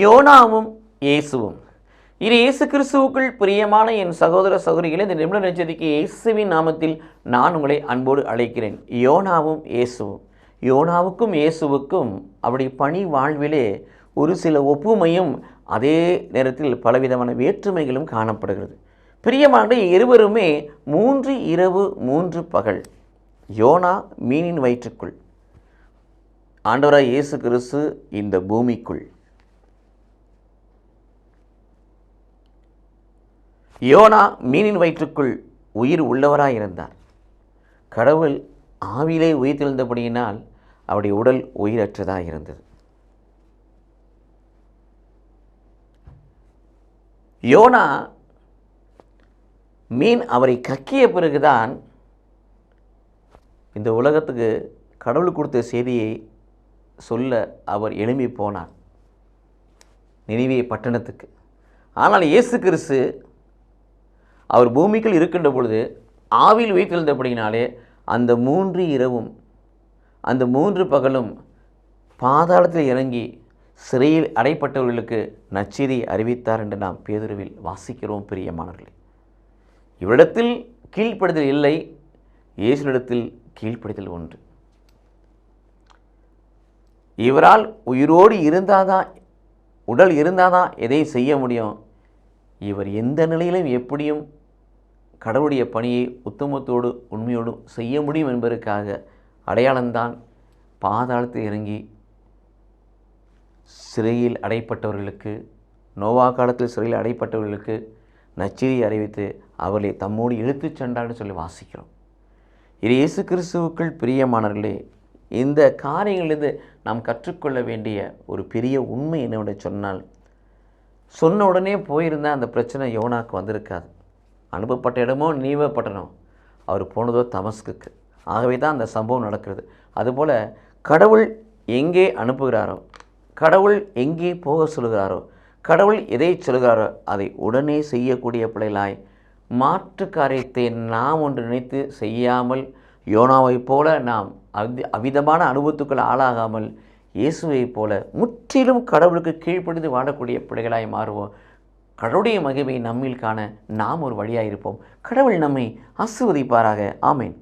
யோனாவும் இயேசுவும். இது இயேசு கிறிஸ்துவுக்குள் பிரியமான என் சகோதர சகோதரிகளை இந்த நிமிட நட்சத்திற்கு இயேசுவின் நாமத்தில் நான் உங்களை அன்போடு அழைக்கிறேன். யோனாவும் இயேசுவும். யோனாவுக்கும் இயேசுவுக்கும் அப்படி பணி வாழ்விலே ஒரு சில ஒப்புமையும் அதே நேரத்தில் பலவிதமான வேற்றுமைகளும் காணப்படுகிறது. பிரியமான இருவருமே மூன்று இரவு மூன்று பகல் யோனா மீனின் வயிற்றுக்குள். ஆண்டவராய் இயேசு கிறிஸ்து இந்த பூமிக்குள். யோனா மீனின் வயிற்றுக்குள் உயிர் உள்ளவராக இருந்தார் கடவுள் ஆவிலே உயிர் தெழுந்தபடியினால் அவருடைய உடல் உயிரற்றதாக இருந்தது யோனா மீன் அவரை கக்கிய பிறகுதான் இந்த உலகத்துக்கு கடவுள் கொடுத்த செய்தியை சொல்ல அவர் எழும்பி போனார். நினைவே பட்டணத்துக்கு. ஆனால் இயேசு கிறிஸ்து அவர் பூமிக்குள் இருக்கின்ற பொழுது ஆவில் உயிர்த்தெழுந்தபடியினாலே அந்த மூன்று இரவும் அந்த மூன்று பகலும் பாதாளத்தில் இறங்கி சிறையில் அடைப்பட்டவர்களுக்கு நச்செய்தி அறிவித்தார் என்று நாம் பேதுருவில் வாசிக்கிறோம் பிரியமானவர்களே. இவரிடத்தில் கீழ்ப்படுதல் இல்லை இயேசுனிடத்தில் கீழ்ப்படுதல் ஒன்று. இவரால் உயிரோடு இருந்தாதான் உடல் இருந்தாதான் எதை செய்ய முடியும்? இவர் எந்த நிலையிலும் எப்படியும் கடவுளுடைய பணியை உத்தமத்தோடு உண்மையோடு செய்ய முடியும் என்பதற்காக அடையாளம்தான் பாதாளத்தில் இறங்கி சிறையில் அடைப்பட்டவர்களுக்கு நோவா காலத்தில் சிறையில் அடைப்பட்டவர்களுக்கு நச்செய்தி அறிவித்து அவர்களை தம்மோடு இழுத்துச் சென்றார்னு சொல்லி வாசிக்கிறோம். இது இயேசு கிறிஸ்துவுக்குள் பிரியமானவர்களே இந்த காரியங்களிலிருந்து நாம் கற்றுக்கொள்ள வேண்டிய ஒரு பெரிய உண்மை என்னவென்று சொன்னால் சொன்ன உடனே போயிருந்தால் அந்த பிரச்சனை யோனாக்கு வந்திருக்காது. அனுப்பப்பட்ட இடமோ நீவப்பட்டனோ பட்டணம். அவர் போனதோ தமஸ்குக்கு. ஆகவே தான் அந்த சம்பவம் நடக்கிறது. அதுபோல் கடவுள் எங்கே அனுப்புகிறாரோ கடவுள் எங்கே போக சொல்கிறாரோ கடவுள் எதை சொல்கிறாரோ அதை உடனே செய்யக்கூடிய பிள்ளைகளாய் மாற்று காரியத்தை நாம் ஒன்று நினைத்து செய்யாமல் யோனாவைப் போல நாம் அவி அவிதமான அனுபவத்துக்கள் ஆளாகாமல் இயேசுவைப் போல முற்றிலும் கடவுளுக்கு கீழ்ப்படிந்து வாழக்கூடிய பிள்ளைகளாய் மாறுவோம். கடவுளுடைய மகிமை நம்மில் காண நாம் ஒரு வழியாக இருப்போம். கடவுள் நம்மை ஆசிர்வதிப்பாராக. ஆமேன்.